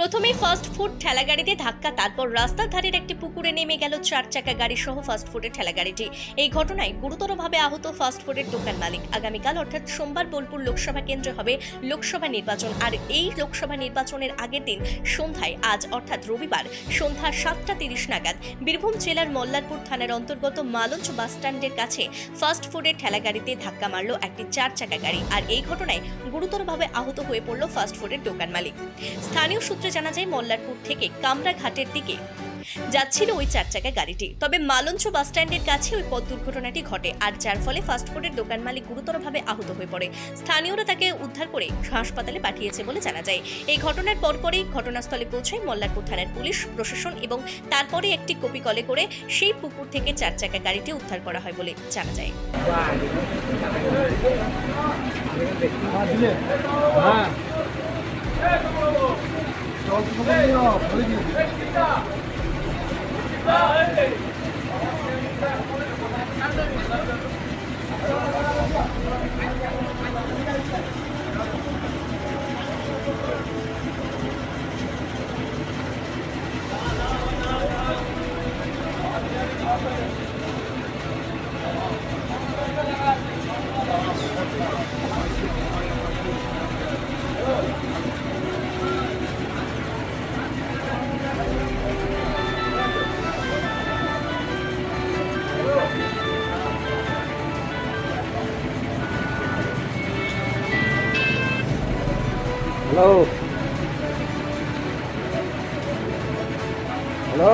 প্রথমে fast food ঠেলাগাড়িতে ধাক্কা, তারপর রাস্তার ধারের একটি পুকুরে নেমে গেল চার চাকা গাড়ি সহ ফাস্ট ফুডের ঠেলাগাড়িটি। এই ঘটনায় গুরুতরভাবে আহত ফাস্ট ফুডের দোকান মালিক। আগামীকাল অর্থাৎ সোমবার বোলপুর লোকসভা কেন্দ্রে হবে লোকসভা নির্বাচন। আর এই লোকসভা নির্বাচনের আগের দিন সন্ধ্যায়, আজ অর্থাৎ রবিবার সন্ধ্যা সাতটা তিরিশ নাগাদ বীরভূম জেলার মল্লারপুর থানার অন্তর্গত মালঞ্চ বাসস্ট্যান্ডের কাছে ফাস্ট ফুডের ঠেলাগাড়িতে ধাক্কা মারল একটি চার চাকা গাড়ি। আর এই ঘটনায় গুরুতরভাবে আহত হয়ে পড়ল ফাস্ট ফুডের দোকান মালিক। স্থানীয় সূত্রে জানা যায়, মল্লারপুর থেকে কামরাঘাটের দিকে যাচ্ছিল ওই চার চাকা গাড়িটি। তবে মালঞ্চ বাসস্ট্যান্ডের কাছে ওই পথ দুর্ঘটনাটি ঘটে আর যার ফলে ফাস্টফুডের দোকান মালিক গুরুতরভাবে আহত হয়ে পড়ে। স্থানীয়রা তাকে উদ্ধার করে হাসপাতালে পাঠিয়েছে বলে জানা যায়। এই ঘটনার পরপরই ঘটনাস্থলে পৌঁছায় মল্লারপুর থানার পুলিশ, প্রশাসন এবং তারপরে একটি কপি কলে করে সেই পুকুর থেকে চার চাকা গাড়িটি উদ্ধার করা হয় বলে জানা যায়। 벌기 벌기 벌기 벌기 벌기 হ্যালো হ্যালো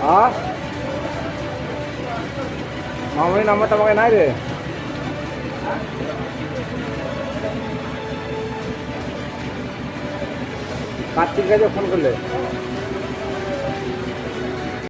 হ্যাঁ মামনি নাম্বারটা আমাকে নাই রে। কার্তিক কাছে ফোন করলে?